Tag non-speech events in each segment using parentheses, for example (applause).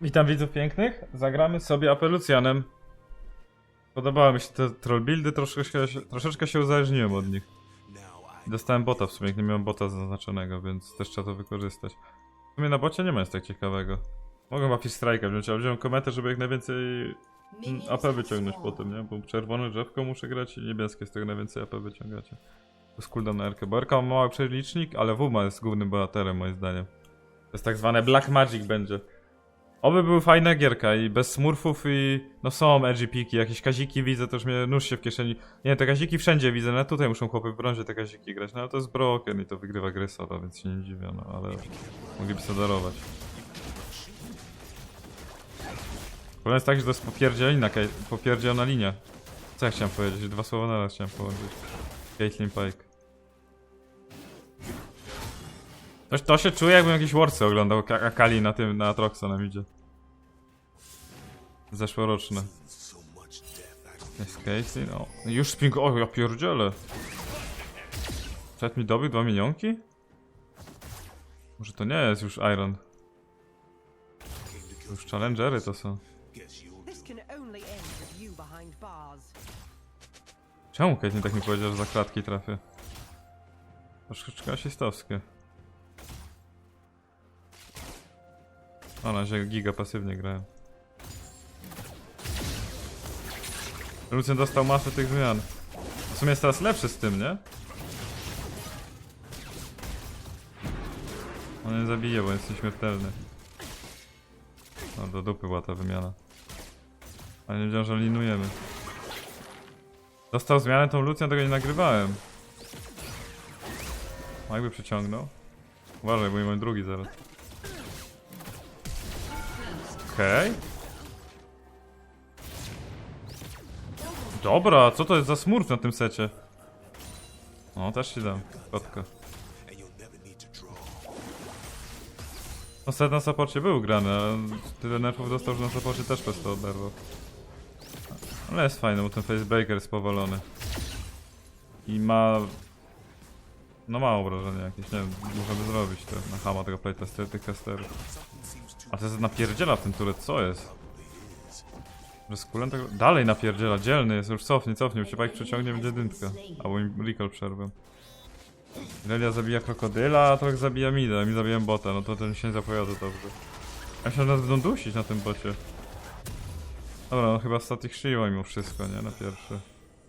Witam widzów pięknych. Zagramy sobie Apelucjanem. Podobały mi się te troll buildy, troszeczkę, się- troszeczkę się uzależniłem od nich. Dostałem bota w sumie, nie miałem bota zaznaczonego, więc też trzeba to wykorzystać. W sumie na bocie nie ma nic tak ciekawego. Mogę chyba Fish Strike'a wziąć, ale wziąłem kometę, żeby jak najwięcej AP wyciągnąć potem, nie? Bo czerwone drzewko muszę grać i niebieskie z tego najwięcej AP wyciągacie. To jest cooldown na Erkę, bo Erka ma mały przelicznik, ale Wuma jest głównym bohaterem moim zdaniem. To jest tak zwane Black Magic będzie. Oby były fajne gierka i bez smurfów i no są edgy piki, jakieś kaziki widzę, też mnie nóż się w kieszeni. Nie, te kaziki wszędzie widzę, no tutaj muszą chłopy w brązie te kaziki grać, no ale to jest broken i to wygrywa gry więc się nie dziwię, no ale mogliby sobie darować. Problem jest taki, że to jest popierdzielina, popierdzielona linia. Co ja chciałem powiedzieć? Dwa słowa naraz chciałem połączyć. Caitlyn Pike. To, to się czuje jakbym jakieś Warsy oglądał, Ka- Akali na tym, na Atroxa nam idzie. Zeszłoroczne. Jest Caitlyn, o. Już spring, o ja pierdzielę. Przed mi dobył dwa minionki? Może to nie jest już Iron. To już Challengery to są. Czemu Caitlyn tak mi powiedział, że za klatki trafię? Troszeczkę asistowskie. O, na razie giga pasywnie grałem. Lucian dostał masę tych zmian. W sumie jest teraz lepszy z tym, nie? On nie zabije, bo jest nieśmiertelny. No, do dupy była ta wymiana. Ale nie wiedziałem, że linujemy. Dostał zmianę tą Lucjan, tego nie nagrywałem. Jakby przyciągnął? Uważaj, bo nie mam drugi zaraz. Okej. Dobra, co to jest za smurf na tym secie? O, też ci dam. Kotka. No set na saporcie był grany, ale tyle nerfów dostał, że na saporcie też przez to oderwał. Ale jest fajny, bo ten facebreaker jest powalony. I ma... No ma obrażenia jakieś, nie wiem, możemy zrobić to na hama tego playtesteru, tych testerów. A to jest napierdziela ten turet, co jest? Że z kulem tego... Dalej napierdziela, dzielny jest, już cofnie, cofnie, bo się bajk przeciągnie, będzie dyntka. Albo im recall przerwę. Relia zabija krokodyla, a trochę zabija mida, mi zabiję bota, no to ten się nie zapowiada dobrze. Ja się nas będą dusić na tym bocie. Dobra, no chyba static shield mimo wszystko, nie? Na pierwszy.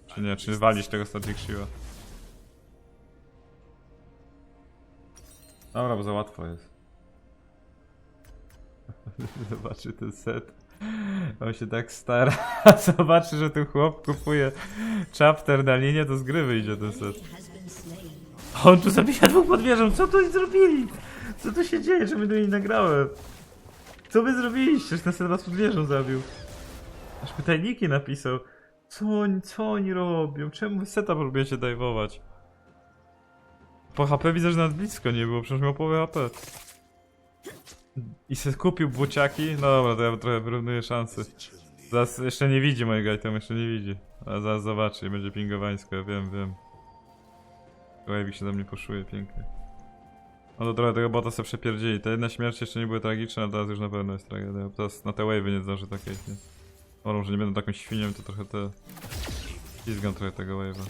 Czy nie, czy walić tego static shielda? Dobra, bo za łatwo jest. (laughs) Zobaczy ten set. (laughs) On się tak stara. (laughs) Zobaczy, że ten chłop kupuje chapter na linię, to z gry wyjdzie ten set. On tu zabija dwóch pod wieżą, co tu oni zrobili? Co tu się dzieje, że my do niej nagrałem? Co wy zrobiliście, że ten set was pod zabił? Aż pytajniki napisał. Co oni, co oni robią? Czemu seta próbujecie dajwować? Po HP widzę, że nawet blisko nie było, przecież miał połowę HP. I se kupił buciaki? No dobra, to ja trochę wyrównuję szanse. Zaraz jeszcze nie widzi mojego itemu, jeszcze nie widzi. Ale zaraz zobaczy i będzie pingowańsko, wiem, wiem. Wavik się do mnie poszuje pięknie. No to trochę tego bota sobie przepierdzili. Te jedna śmierć jeszcze nie były tragiczne, ale teraz już na pewno jest tragedia. Teraz na te wave'y nie zdąży takiej. Może, że nie będę taką świnią, to trochę te... Pizgam trochę tego wave'a.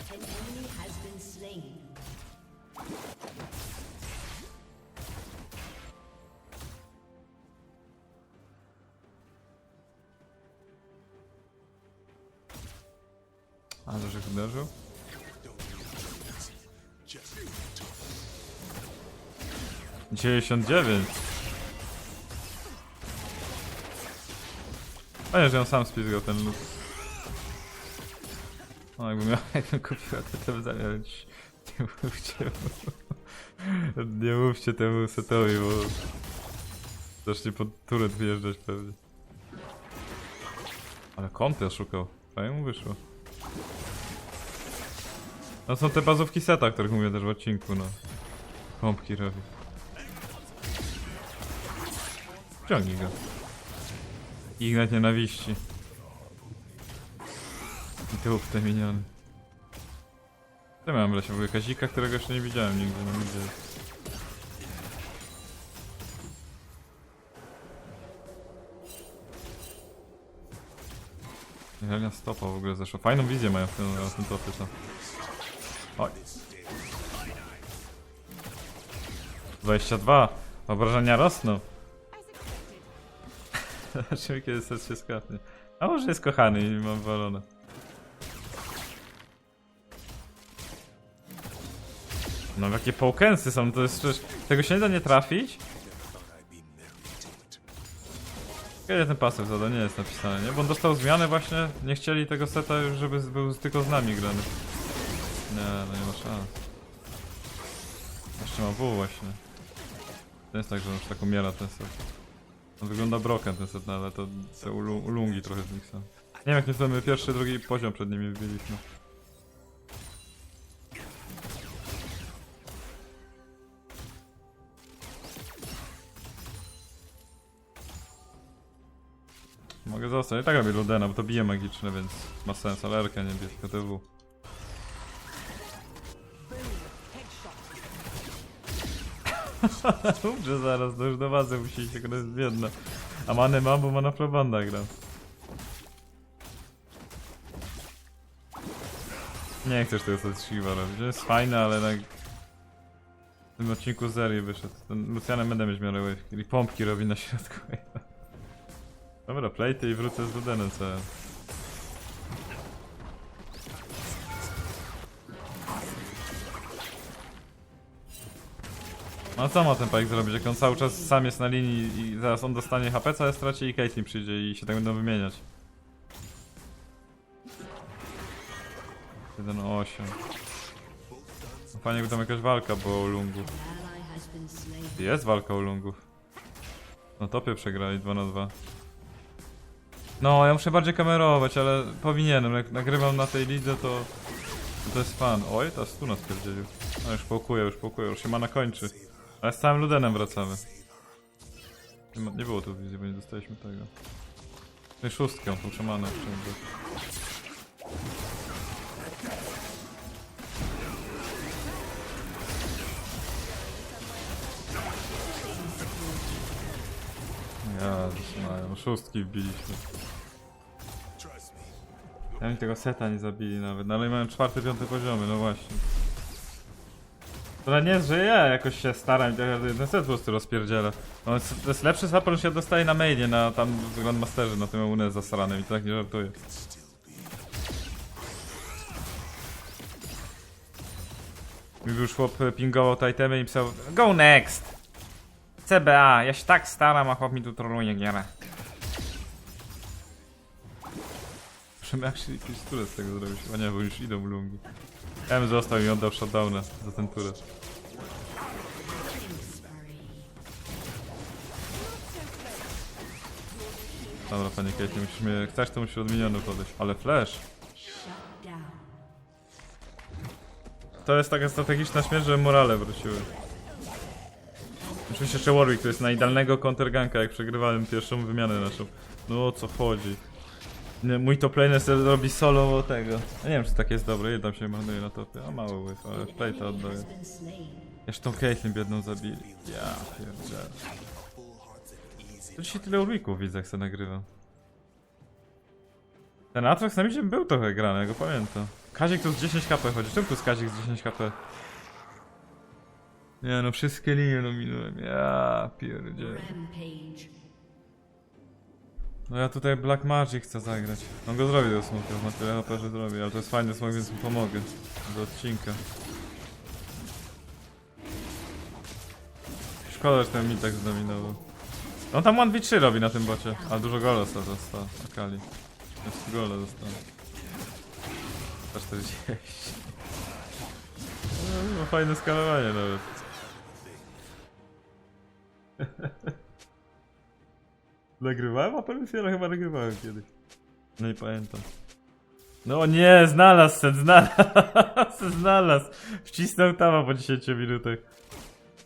99. Fajnie, że ją sam spizgał ten lód. O, jakbym miał, (laughs) jakbym kupiła to, to by Nie mówcie mu. (laughs) Nie mówcie temu setowi, bo... Zacznie pod turret wjeżdżać pewnie. Ale kąty szukał. Fajnie mu wyszło. No są te bazówki seta, o których mówię też w odcinku, no. Pompki robi. Ciągnij go. Ignat nienawiści. I tu te miniony. Co w lesie? W ogóle Kazika, którego jeszcze nie widziałem nigdy, no nigdzie. Jelenia stopa w ogóle zeszła. Fajną wizję mają w tym, na tym topie to. Oj. 22. Obrażenia rosną. Zobaczymy kiedy set się skapnie. A może jest kochany i mam walone. No jakie połkęsy są, to jest przecież... Tego się nie da nie trafić? Kiedy ten pasyw zada? Nie jest napisane, nie? Bo on dostał zmianę właśnie, nie chcieli tego seta już, żeby był tylko z nami grany. Nie, no nie ma szans. Jeszcze ma W właśnie. To jest tak, że on już tak umiera ten set. On wygląda broken ten set, no ale to ulu- ulungi trochę z nich są. Nie wiem jak my pierwszy, drugi poziom przed nimi wbiliśmy. Mogę zostać. I tak robię Ludena, bo to bije magiczne, więc ma sens, ale RK nie bije, tylko TW. (laughs) Umrze zaraz, to już do bazy musi to jest biedna. A many mam, bo ma na probanda gram. Nie chcesz tego co Shiva robić, jest fajne, ale na... W tym odcinku Zeri wyszedł. Ten Lucianem będę mieć miarę i pompki robi na środku. (laughs) Dobra, plejty i wrócę z Ludenem całym. No co ma ten Pike zrobić, jak on cały czas sam jest na linii i zaraz on dostanie HP, całe straci i Caitlyn przyjdzie i się tak będą wymieniać. 1-8 no Fajnie by tam jakaś walka była o lungów. Jest walka o lungów. No topie przegrali 2 na 2 No, ja muszę bardziej kamerować, ale powinienem. Jak nagrywam na tej lidze, to to jest fan. Oj, ta stuna spierdzielił. No już pokuje, już pokuje, już się mana kończy. Ale z całym Ludenem wracamy. Nie, ma, nie było tu wizji, bo nie dostaliśmy tego. No i szóstkę, tą przemanę wciągnąć. Ja, mają szóstki wbiliśmy. Ja oni tego seta nie zabili nawet, no ale mają czwarty, piąty poziomy, no właśnie. To nie ja jakoś się staram i tak ten set po prostu rozpierdziela. No, jest- to jest lepszy support, on się dostaje na mainie, na tam w Grandmasterze, na tym UNES zasranym i tak nie żartuję. Mi już chłop pingował te itemy i pisał Go next! CBA, ja się tak staram, a chłop mi tu troluje gierę. Możemy actually turret z tego zrobić, chyba nie, bo już idą lungi. M został i oddał shutdowna za ten turret. Dobra, panie Kate, musisz mnie, chcesz to musisz od podejść. Ale flash! To jest taka strategiczna śmierć, że morale wróciły. Oczywiście jeszcze Warwick, to jest na idealnego counterganka, jak przegrywałem pierwszą wymianę naszą. No o co chodzi? Mój top laner sobie robi solo tego. Ja nie wiem czy tak jest dobre, jeden się marnuje na topie. A mały łyf, ale play to oddaję. Jeszcze tą Caitlyn biedną zabili. Ja pierdzielę. To dzisiaj tyle Warwicków widzę, jak se nagrywam. Ten Atrox na midzie był trochę grany, ja go pamiętam. Kazik tu z 10 kp chodzi. Czemu tu z Kazik z 10 kp? Nie no, wszystkie linie nominowałem. Ja pierdzielę. No ja tutaj Black Magic chcę zagrać. On go zrobi do smoka, ma tyle HP, że zrobi, ale to jest fajny smok, więc mu pomogę. Do odcinka. Szkoda, że ten mi tak zdominował. On tam 1v3 robi na tym bocie, ale dużo gola został, Akali. Jest gola został. 140. No, no fajne skalowanie nawet. (laughs) Nagrywałem? A Pelusiera chyba nagrywałem kiedyś. No nie pamiętam. No nie, znalazł sen, znalazł, znalazł. Wcisnął tama po 10 minutach.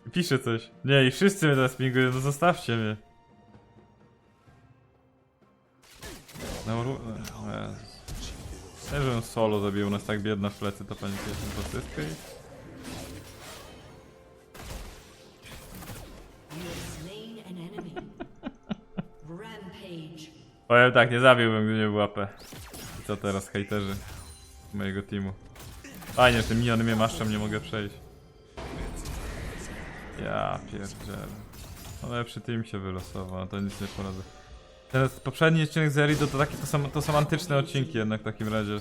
I Pisze coś. Nie, i wszyscy mnie teraz pingują, no zostawcie mnie. No, no, Jezus. Nie, solo zabił nas tak biedna w plecy, to pani pierwszą asystkę i... Powiem tak, nie zabiłbym, gdy nie był AP. Co teraz, hejterzy mojego teamu? Fajnie, że te miniony mnie maszczą, nie mogę przejść. Ja pierdzielę. No lepszy team się wylosował, no to nic nie poradzę. Teraz poprzedni odcinek z Erido to takie to są, to są antyczne odcinki jednak w takim razie.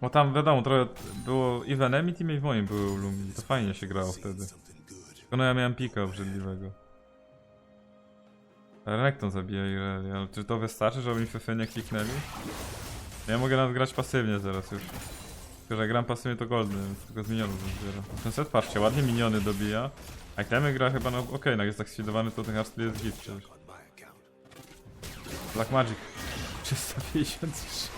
Bo tam wiadomo, trochę było i w enemy teamie i w moim były Lumi. To fajnie się grało wtedy. No ja miałem pika obrzydliwego. Renekton zabija Irelia, ale czy to wystarczy, żeby mi FF nie kliknęli? Ja mogę nawet grać pasywnie zaraz już. Tylko, że gram pasywnie to goldy, więc tylko z minionów zbiera. Ten set, patrzcie, ładnie miniony dobija. A Itemy gra chyba, no okej, no jak jest tak sfidowany, to ten hardstyle jest git przecież. Black Magic. (laughs) 353.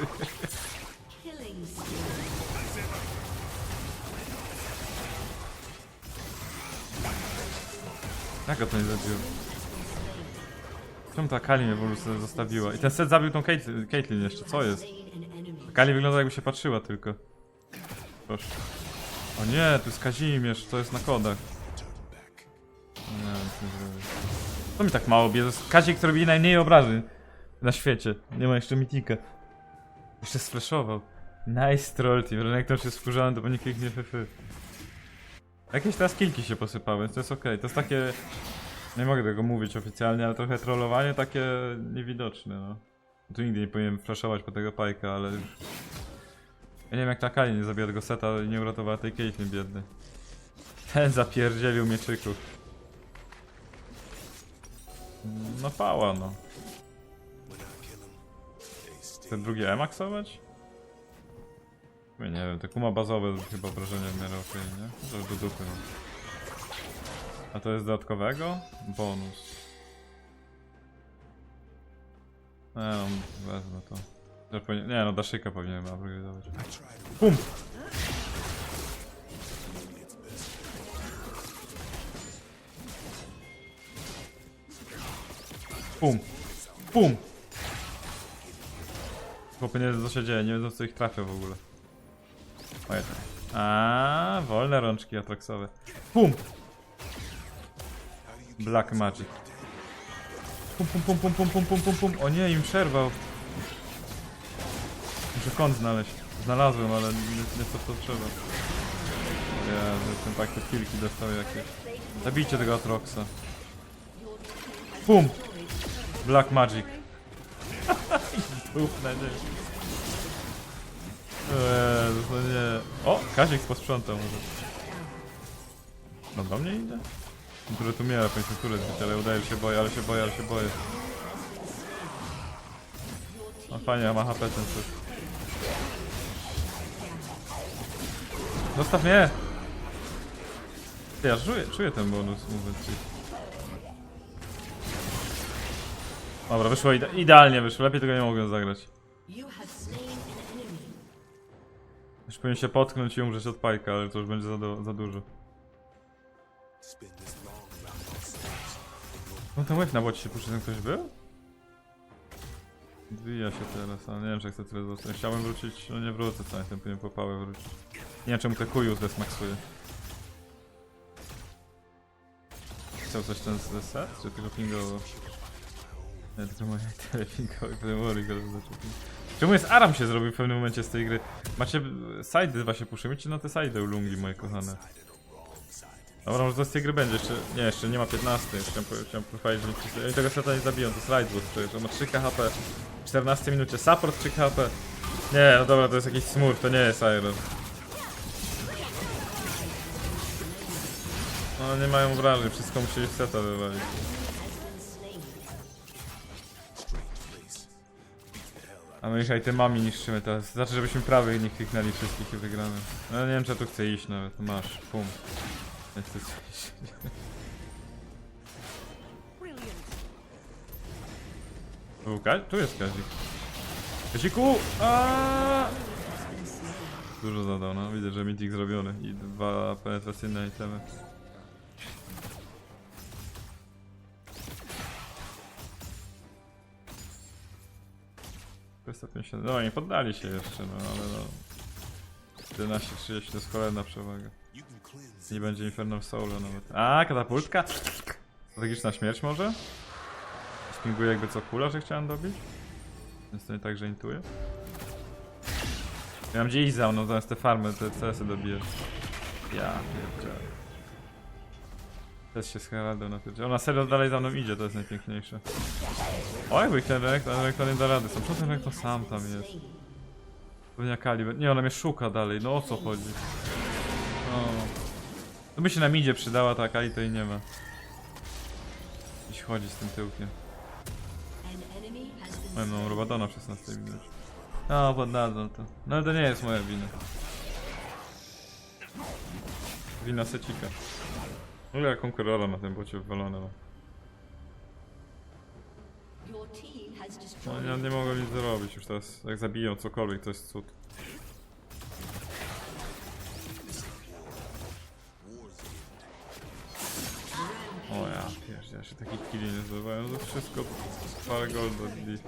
Jak to nie zabił? Czemu ta Kali mnie ogóle sobie zostawiła? I ten set zabił tą Caitlyn, jeszcze, co jest? Kali wygląda jakby się patrzyła tylko. Proszę. O nie, tu jest Kazimierz, to jest na kodach. Nie, nic nie zrobię. To mi tak mało bije, to jest Kazik, który robi najmniej obrażeń na świecie. Nie ma jeszcze mitika. Jeszcze sflashował. Nice troll team, Renekton się wkurzałem, to bo nikt nie fyfy. Jakieś teraz kilki się posypały, więc to jest okej. To jest takie... Nie mogę tego mówić oficjalnie, ale trochę trollowanie takie niewidoczne, no. Tu nigdy nie powinienem flashować po tego pajka, ale. Ja nie wiem jak ta Kali nie zabiła tego seta i nie uratowała tej Caitlyn biedny. Ten zapierdzielił mieczyków. No pała no. Chcę drugie emaksować? Nie wiem, te kuma bazowe chyba obrażenia w miarę okej, nie? To do dupy. no. A to jest dodatkowego? Bonus. Nie no, wezmę to. Że Nie no, Daszyka powinienem upgrade'ować. Pum! Pum! Pum! Chłopy nie wiedzą co się dzieje, nie wiedzą co ich trafia w ogóle. Ojej. A, wolne rączki atraksowe. Pum! Black Magic. Pum, pum, pum, pum, pum, pum, pum, pum, pum. O nie, im przerwał. Muszę kąt znaleźć. Znalazłem, ale nie, nie co to trzeba. Ja, ten tak te kilki dostał jakieś. Zabijcie tego Atroxa. Pum! Black Magic. (laughs) Dupne, nie. Jezu, to nie. O, Kazik posprzątał może. No do mnie idzie? Które tu miała, które zbić, ale udaje, się boję, ale się boję, ale się boję. No fajnie, ma HP ten coś. Zostaw mnie! Ty, ja czuję, czuję ten bonus, mówię ci. Dobra, wyszło ide idealnie, wyszło, lepiej tego nie mogłem zagrać. Już powinien się potknąć i umrzeć od pajka, ale to już będzie za, za dużo. No ten łeb na bocie się puszczy, ten ktoś był? Wbija się teraz, ale nie wiem czy chcę tyle zostać. Chciałbym wrócić, no nie wrócę cały ten powinien po pałę wrócić. Nie wiem czemu te kuju zdesmaksuje. Chciał coś ten z set, czy tylko pingowo? Nie, tylko moje tyle pingowe, które Warwick zaczął. Czemu jest Aram się zrobił w pewnym momencie z tej gry? Macie side dwa się czy na te side lungi moje kochane? Dobra, może to z tej gry będzie jeszcze. Nie, jeszcze nie ma 15. Jeszcze chciałem, chciałem powiedzieć, że Oni tego seta nie zabiją, to slide boost przecież. On ma 3 HP. W 14 minucie. Support 3 HP. Nie, no dobra, to jest jakiś smurf, to nie jest Iron. No nie mają wrażeń, wszystko musieli w seta wywalić. A my już itemami niszczymy teraz. Znaczy, żebyśmy prawych nie kliknęli wszystkich i wygramy. No nie wiem, czy tu chcę iść nawet. Masz, pum. Nie chcę iść. Tu, tu jest Kazik. Kaziku! Dużo zadał, no. Widzę, że mitik zrobiony. I dwa penetracyjne itemy. Kwestia 50. No nie poddali się jeszcze, no ale no. 11-30 to jest kolejna przewaga. Nie będzie Infernal Soul nawet. A, katapultka? Strategiczna śmierć może? Pinguję jakby co kula, że chciałem dobić? Więc to nie tak, że intuję. Ja mam gdzie iść za mną, zamiast te farmy, te CS-y dobijesz. Ja pierdzielę. Też się z Heraldem napierdzielę. Ona serio dalej za mną idzie, to jest najpiękniejsze. O, jakby ten Renekton nie da rady. Sam ten Renekton sam tam jest? Pewnie Akali. be- Nie, ona mnie szuka dalej, no o co chodzi? No. To by się nam idzie przydała ta Akali, to jej nie ma. Gdzieś chodzi z tym tyłkiem. Mam no, Robadona w 16 minut. No, poddadzą to. No ale to nie jest moja wina. Wina secika. No ja konkurora na tym bocie wywalone ma. No destroyed ja nie mogę nic zrobić już teraz. Jak zabiją cokolwiek, to jest cud. O ja, wiesz, ja się takich killi nie zdobywają, to wszystko parę gold odbili.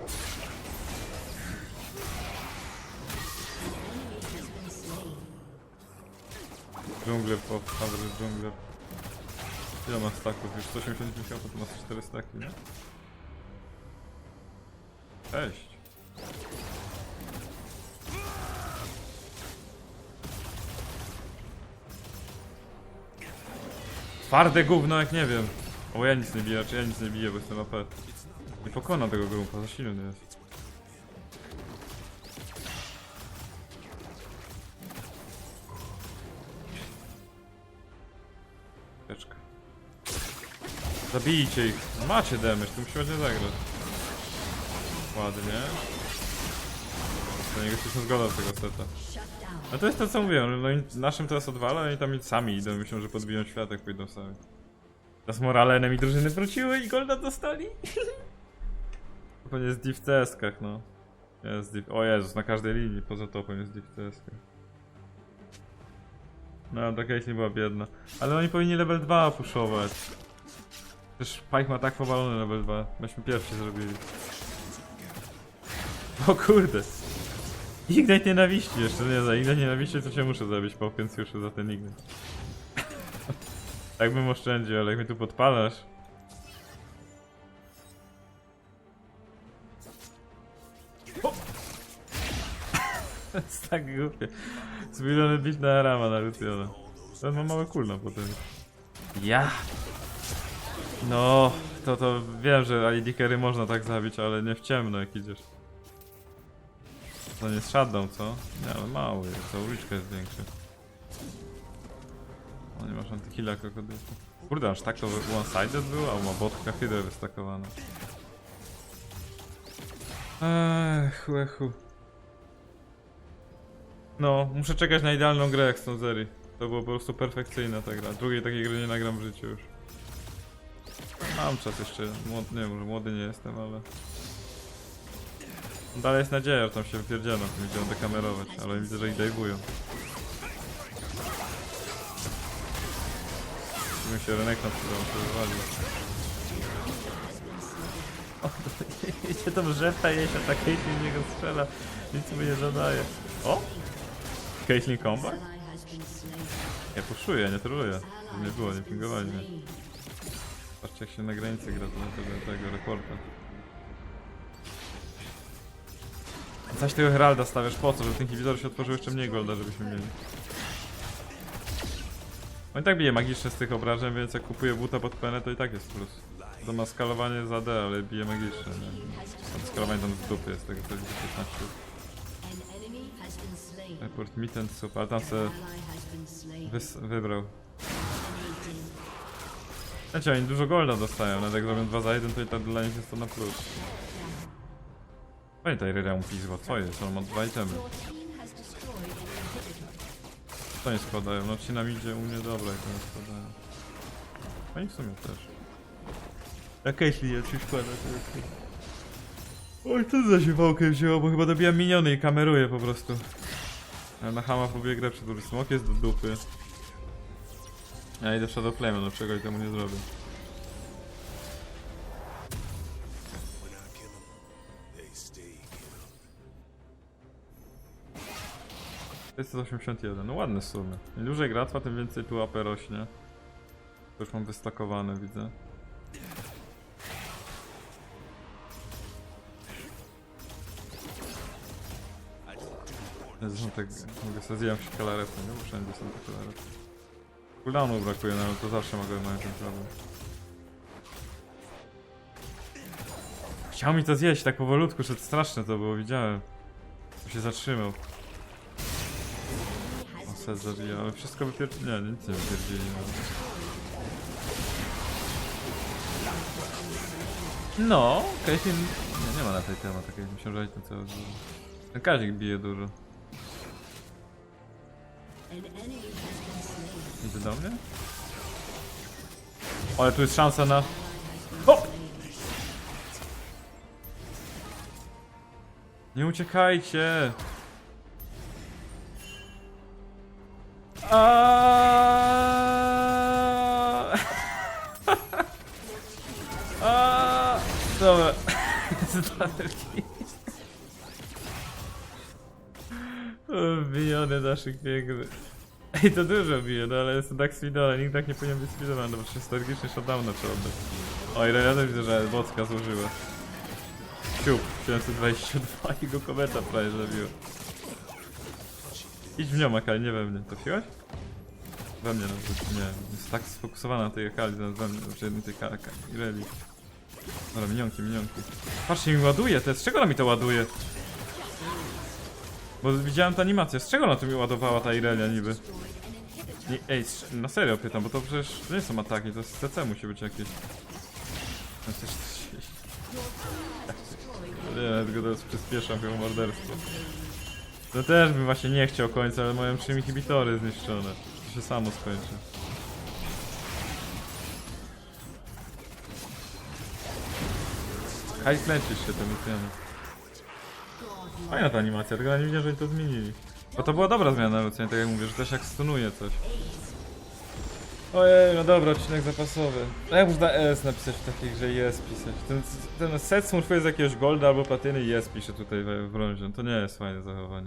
Dżungler po Dżungler. Ile ma staków? Już 180 miesiąców, to ma 4 staki, nie? Cześć. Twarde gówno jak nie wiem. O ja nic nie biję, czy ja nic nie biję, bo jestem AP. Nie pokonam tego grumpa, za silny jest. Zabijcie ich. No macie damage, to musimy nie zagrać. Ładnie. To nie się zgoda z tego seta. A to jest to co mówiłem, no i naszym teraz odwala, oni tam sami idą, myślą, że podbiją światek, pójdą sami. Teraz morale enemy drużyny wróciły i golda dostali. (laughs) Pewnie jest div w CS-kach, no. Jest div. O Jezus, na każdej linii poza topem jest div. No, ta case nie była biedna. Ale oni powinni level 2 puszować. Przecież Pike ma tak powalony level 2. Myśmy pierwsi zrobili. O kurde. Ignite nienawiści jeszcze, nie za Ignite nienawiści to się muszę zabić po Pięciuszu za ten Ignite. tak bym oszczędził, ale jak mnie tu podpalasz... (laughs) Jest tak głupie. Zmieniony bić na Arama na Luciana. Ten ma małe kulno potem. Ja! No, to to wiem, że ID można tak zabić, ale nie w ciemno jak idziesz. To nie jest shadow, co? Nie, ale mały jest, ta uliczka jest większa. O, nie masz antyhila krokodylu. Kurde, aż tak to one-sided było? A ma botka hydra wystakowana. Ech, echu. No, muszę czekać na idealną grę jak z tą serii. To było po prostu perfekcyjna ta gra. Drugiej takiej gry nie nagram w życiu już. Mam czas jeszcze, młody, nie wiem, może młody nie jestem, ale... Dalej jest nadzieja, że tam się wypierdzielam, tym idzie dekamerować, ale widzę, że ich dajwują. Bym się Renekton przydał, się wywalił. O, to (laughs) idzie tą rzepę jeść, a ta Caitlyn niego strzela, nic mu nie zadaje. O! Caitlyn slain. Ja puszuję, nie troluję. To nie było, nie pingowali mnie. Patrzcie jak się na granicy gra na tego, reporta. Zaś tego Heralda stawiasz po co? Żeby ten inhibitor się otworzył jeszcze mniej golda, żebyśmy mieli. On i tak bije magicznie z tych obrażeń, więc jak kupuję buta pod penę, to i tak jest plus. To ma skalowanie za D, ale bije magicznie, nie? Skalowanie tam z dupy jest, tego to jest 15. An enemy has been slain. Report soup, ale tam se wybrał. Znaczy oni dużo golda dostają, nawet jak zrobią 2 za 1, to i tak dla nich jest to na plus. Pamiętaj Ryrea mu pizło, co jest? On ma dwa itemy. Co nie składają? No ci nam idzie u mnie dobra, jak nie składają. Oni w sumie też. Jak jeśli ja ci składa, to jest... Oj, co za siewałkę wzięło, bo chyba dobijam miniony i kameruję po prostu. Na Hama grę przedłużyć. Smok jest do dupy. Ja idę w Shadow Flame, no czegoś temu nie zrobię. To jest 81, no ładne sumy. Im dłużej gra tym więcej tu AP rośnie. To już mam wystakowane, widzę. Zresztą tak, mogę sobie zjadać się kalarety, nie? Bo wszędzie są te kalarety. Cooldownu brakuje, no ale to zawsze mogę mieć ten problem. Chciał mi to zjeść tak powolutku, że to straszne to było, widziałem. To się zatrzymał. O, set zabija, ale wszystko wypierdzili. Nie, nic nie wypierdzili. No, no. Nie, nie ma na tej temat takiej, myślałem, że ten cały... Ten Kazik bije dużo. Idzie do mnie? Ale tu jest szansa na... O! Nie uciekajcie! Aaaa! Aaaa! (laughs) Dobra. (laughs) Bijony naszych piękny. Ej, (laughs) to dużo bije, no ale jest tak speedolem, nikt tak nie powinien być speedolem, no przecież strategicznie shutdowna trzeba oddać. Oj, ja też widzę, że bocka zużyła. Ciup, 722 i go kometa prawie zabiło. Idź w nią, Akali, nie we mnie. To wziąłeś? We mnie, no to nie. Jest tak sfokusowana na tej Akali, zamiast we mnie, znaczy na tej. Ireli. Dobra, minionki, minionki. Patrzcie, mi ładuje, to z czego ona mi to ładuje? Bo widziałem tę animację, z czego ona tu mi ładowała ta Irelia niby? Ej, na serio pytam, bo to przecież nie są ataki, to jest CC musi być jakieś. No coś... Nie, tylko teraz przyspieszam chyba morderstwo. To też bym właśnie nie chciał końca, ale mają trzy inhibitory zniszczone. To się samo skończy. Haj, klęcisz się tym Lucianem. Fajna ta animacja, tylko ja nie widziałem, że oni to zmienili. Bo to była dobra zmiana Lucian, tak jak mówię, że też jak stunuje coś. Ojej, no dobra, odcinek zapasowy. No jak można S napisać w takiej grze jest pisać? Ten, ten set smurfuje z jakiegoś golda albo platyny i jest pisze tutaj w, w brązie. To nie jest fajne zachowanie.